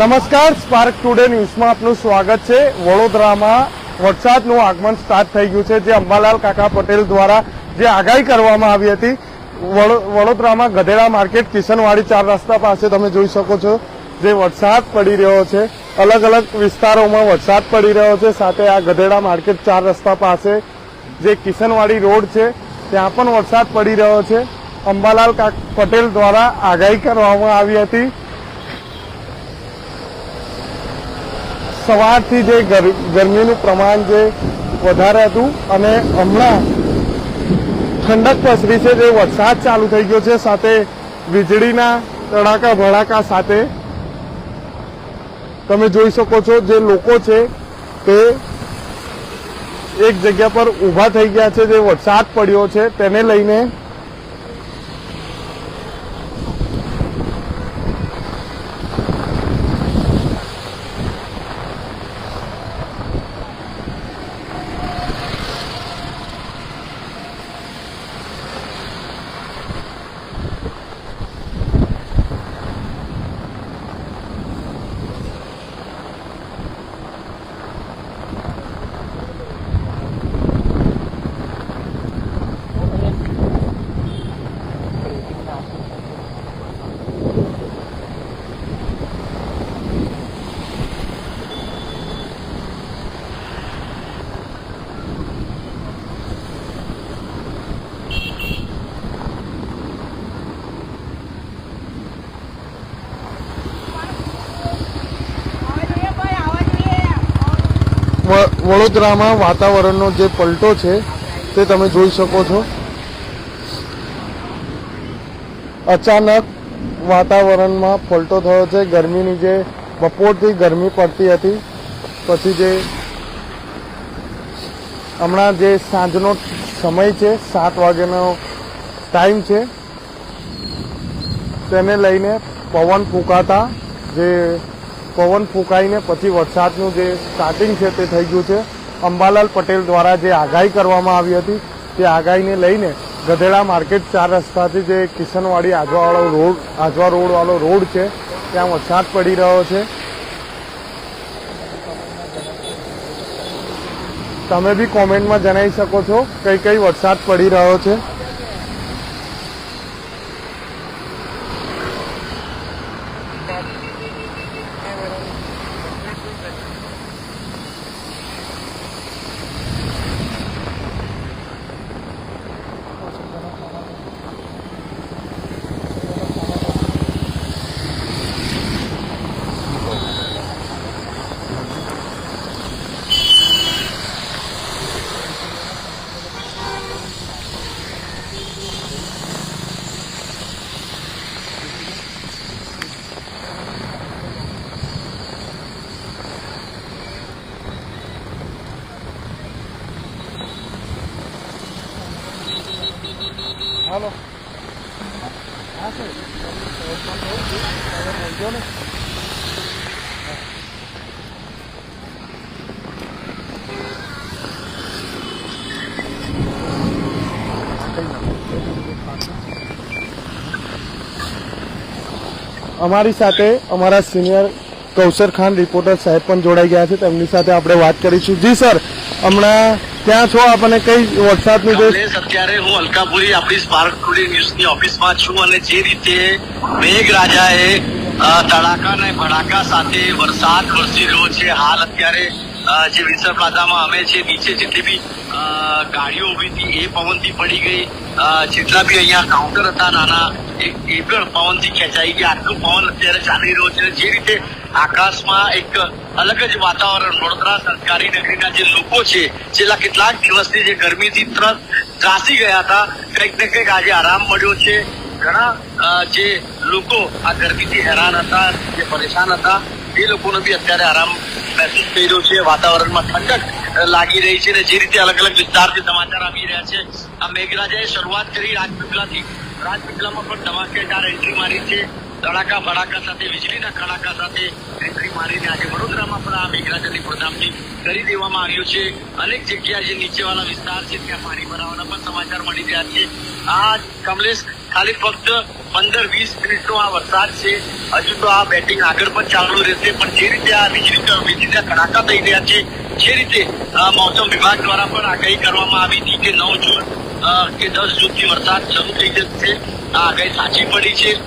નમસ્કાર spark today ન્યૂઝમાં આપનું સ્વાગત છે. વડોદરામાં વરસાદનું આગમન સ્ટાર્ટ થઈ ગયું છે, જે અંબાલાલ કાકા પટેલ દ્વારા જે આગાહી કરવામાં આવી હતી. વડો- વડોદરામાં ગધેડા માર્કેટ, કિશનવાડી ચાર રસ્તા પાસે તમે જોઈ શકો છો, જે વરસાદ પડી રહ્યો છે. અલગ અલગ વિસ્તારોમાં વરસાદ પડી રહ્યો છે. સાથે આ ગધેડા માર્કેટ ચાર રસ્તા પાસે જે કિશનવાડી રોડ છે, ત્યાં પણ વરસાદ પડી રહ્યો છે. અંબાલાલ પટેલ દ્વારા આગાહી કરવામાં આવી હતી. સવારથી જે ગર- ગરમીનું પ્રમાણ જે વધારે હતું અને હમણાં ઠંડક પસરી છે, જે વરસાદ ચાલુ થઈ ગયો છે, સાથે વીજળીના તડાકા ભડાકા સાથે તમે જોઈ શકો છો, જે લોકો છે તે એક જગ્યા પર ઊભા થઈ ગયા છે, જે વરસાદ પડ્યો છે, તેને લઈને વડોદરામાં વાતાવરણનો જે પલટો છે, તે તમે જોઈ શકો છો. અચાનક વાતાવરણમાં પલટો થયો છે. ગરમીની જે બપોરથી ગરમી પડતી હતી, પછી જે હમણાં જે સાંજનો સમય છે, સાત વાગ્યાનો ટાઈમ છે, તેને લઈને પવન ફૂંકાતા જે પવન ફૂંકાઈને પછી વરસાદનું જે સ્ટાર્ટિંગ છે તે થઈ ગયું છે. અંબાલાલ પટેલ દ્વારા જે આગાહી કરવામાં આવી હતી, તે આગાહીને લઈને ગધેડા માર્કેટ ચાર રસ્તાથી જે કિશનવાડી આજવાવાળો રોડ, આજવા રોડવાળો રોડ છે, ત્યાં વરસાદ પડી રહ્યો છે. તમે બી કોમેન્ટમાં જણાવી શકો છો કઈ કઈ વરસાદ પડી રહ્યો છે. અમારી સાથે અમારા સિનિયર કૌશર ખાન, રિપોર્ટર સાહેબ પણ જોડાઈ ગયા છે. તેમની સાથે આપણે વાત કરીશું. જી સર, હમણાં ક્યાં છો આપણને કઈ વરસાદનું જે અત્યારે હું અલકાપુરી આપણી સ્પાર્ક ટુડે ન્યૂઝની ઓફિસમાં છું અને જે રીતે મેઘરાજાએ એ તડાકા અને ભડાકા સાથે વરસાદ વરસી રહ્યો છે હાલ અત્યારે જે વિસર પ્લાઝામાં અમે છે નીચે જેટલી બી ગાડીઓ ઊભી હતી એ પવનથી પડી ગઈ. જેટલા બી અહીંયા કાઉન્ટર હતા નાના એ પણ પવનથી ખેંચાઈ ગયા. આટલું પવન અત્યારે ચાલી રહ્યો છે. જે રીતે આકાશમાં એક અલગ જ વાતાવરણ, વડોદરા સરકારી નગરીના જે લોકો છે, છેલ્લા કેટલાક દિવસથી જે ગરમીથી ત્રસ, ત્રાસી ગયા હતા, કંઈક ને કંઈક આજે આરામ મળ્યો છે. ઘણા જે લોકો આ ગરમીથી હેરાન હતા, જે પરેશાન હતા, એ લોકોને બી અત્યારે આરામ મહેસૂસ થઈ રહ્યો છે. વાતાવરણમાં ઠંડક લાગી રહી છે અને જે રીતે અલગ અલગ વિસ્તારથી સમાચાર આવી રહ્યા છે. આ મેઘરાજાએ શરૂઆત કરી રાજપીપળાથી. રાજપીપળામાં પણ ધમાકેદાર એન્ટ્રી મારી છે. ધડાકા ભડાકા સાથે, વીજળીના કડાકા સાથે એન્ટ્રી મારીને આજે વડોદરામાં પણ આ મેઘરાજાની પ્રધામની કરી દેવામાં આવ્યું છે. અનેક જગ્યા જે નીચેવાળા વિસ્તાર છે, ત્યાં પાણી ભરાવાના પણ સમાચાર મળી રહ્યા છે. આ કમલેશ, ખાલી ફક્ત પંદર વીસ મિનિટનો આ વરસાદ છે. હજુ તો આ બેટિંગ આગળ પણ ચાલુ રહેશે, પણ જે રીતે આ વીજળી વીજળીના કડાકા થઈ રહ્યા છે, જે રીતે મોસમ વિભાગ દ્વારા પણ આગાહી કરવામાં આવી હતી કે નવ જૂન કે દસ જૂનથી વરસાદ શરૂ થઈ જશે, આ આગાહી સાચી પડી છે.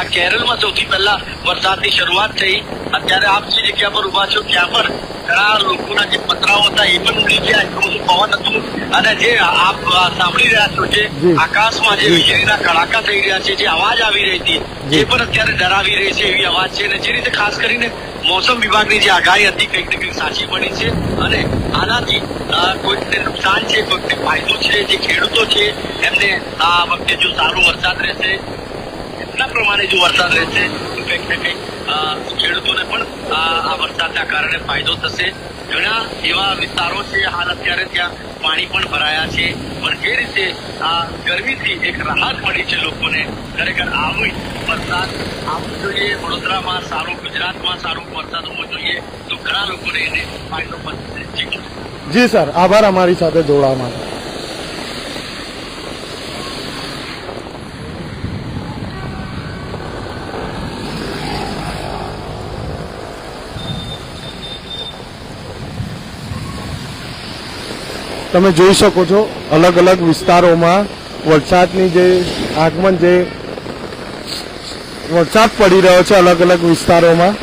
આ કેરળમાં સૌથી પહેલા વરસાદની શરૂઆત થઈ. અત્યારે આપ જે જગ્યા પર ઊભા છો ત્યાં પણ ઘણા લોકોના જે પતરાઓ હતા એ પણ ઉડી ગયા. એટલું બધું પવન હતું. અને જે આપ સાંભળી રહ્યા છો જે આકાશમાં જે વીજળીના કડાકા થઈ રહ્યા છે જે અવાજ આવી રહી હતી એ પણ અત્યારે ડરાવી રહી છે એવી અવાજ છે. અને જે રીતે ખાસ કરીને મોસમ વિભાગની જે આગાહી હતી કંઈક ને કંઈક સાચી પડી છે. અને આનાથી કોઈકને નુકસાન છે કોઈકને ફાયદો છે જે ખેડૂતો છે એમને આ વખતે જો સારો વરસાદ રહેશે એટલા પ્રમાણે જો વરસાદ રહેશે કંઈક કંઈક ખેડૂતોને પણ આ વરસાદના કારણે ફાયદો થશે. ઘણા એવા વિસ્તારો છે, હાલ અત્યારે ત્યાં પાણી પણ ભરાયા છે. પણ જે રીતે આ ગરમીથી એક રાહત મળી છે લોકોને, ખરેખર આવી વરસાદ આવવો જોઈએ. વડોદરામાં સારું, ગુજરાતમાં સારો વરસાદ હોવો જોઈએ તો ઘણા લોકોને એને ફાયદો પણ જી, સર. આભાર અમારી સાથે જોડાવા માટે. તમે જોઈ શકો છો, અલગ અલગ વિસ્તારોમાં વરસાદની જે આગમન જે વરસાદ પડી રહ્યો છે અલગ અલગ વિસ્તારોમાં.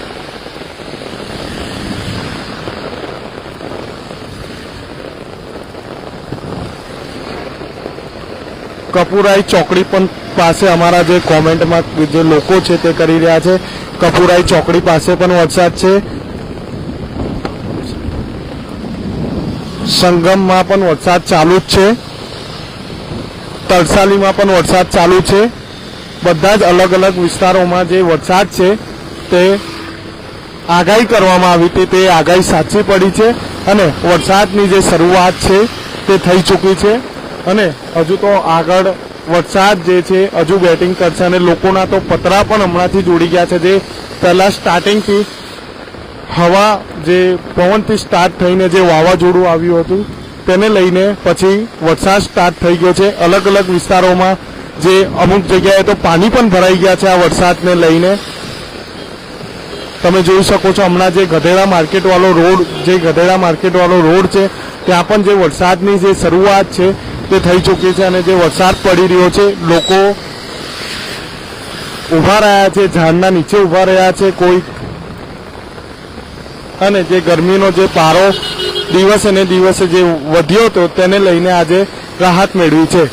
કપુરાઈ ચોકડી પણ પાસે અમારા જે કોમેન્ટમાં જે લોકો છે તે કરી રહ્યા છે. કપુરાઈ ચોકડી પાસે પણ વરસાદ છે. સંગમમાં પણ વરસાદ ચાલુ જ છે. તરસાલીમાં પણ વરસાદ ચાલુ છે. બધા જ અલગ અલગ વિસ્તારોમાં જે વરસાદ છે તે આગાહી કરવામાં આવી હતી, તે આગાહી સાચી પડી છે અને વરસાદની જે શરૂઆત છે તે થઈ ચૂકી છે. અને હજુ તો આગળ વરસાદ જે છે હજુ બેટિંગ કરશે અને લોકોના તો પતરા પણ હમણાંથી જોડી ગયા છે. જે પહેલા સ્ટાર્ટિંગથી હવા જે પવનથી સ્ટાર્ટ થઈને જે વાવાઝોડું આવ્યું હતું, તેને લઈને પછી વરસાદ સ્ટાર્ટ થઈ ગયો છે. અલગ અલગ વિસ્તારોમાં જે અમુક જગ્યાએ તો પાણી પણ ભરાઈ ગયા છે આ વરસાદને લઈને. તમે જોઈ શકો છો હમણાં જે ગધેડા માર્કેટવાળો રોડ, જે ગધેડા માર્કેટવાળો રોડ છે, ત્યાં પણ જે વરસાદની જે શરૂઆત છે તે થઈ ચૂકી છે અને જે વરસાદ પડી રહ્યો છે, લોકો ઊભા રહ્યા છે, ઝાડના નીચે ઊભા રહ્યા છે, કોઈ અને જે ગરમીનો જે પારો દિવસે ને દિવસે જે વધ્યો હતો, તેને લઈને આજે રાહત મેળવી છે.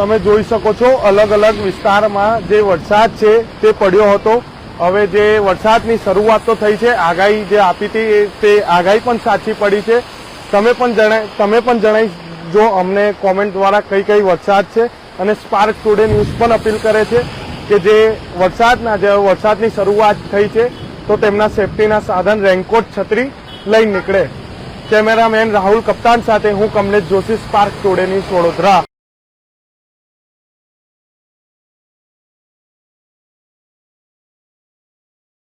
તમે જોઈ શકો છો અલગ અલગ વિસ્તારમાં જે વરસાદ છે તે પડ્યો હતો. હવે જે વરસાદની શરૂઆત તો થઈ છે, આગાહી જે આપી હતી તે આગાહી પણ સાચી પડી છે. તમે પણ જણાય, તમે પણ જણાવી જો અમને કોમેન્ટ દ્વારા કઈ કઈ વરસાદ છે અને સ્પાર્ક ટુડે ન્યૂઝ પણ અપીલ કરે છે કે જે વરસાદના, જે વરસાદની શરૂઆત થઈ છે તો તેમના સેફટીના સાધન રેનકોટ છત્રી લઈ નીકળે. કેમેરામેન રાહુલ કપ્તાન સાથે હું Kamlesh Joshi Spark Today News Vadodara.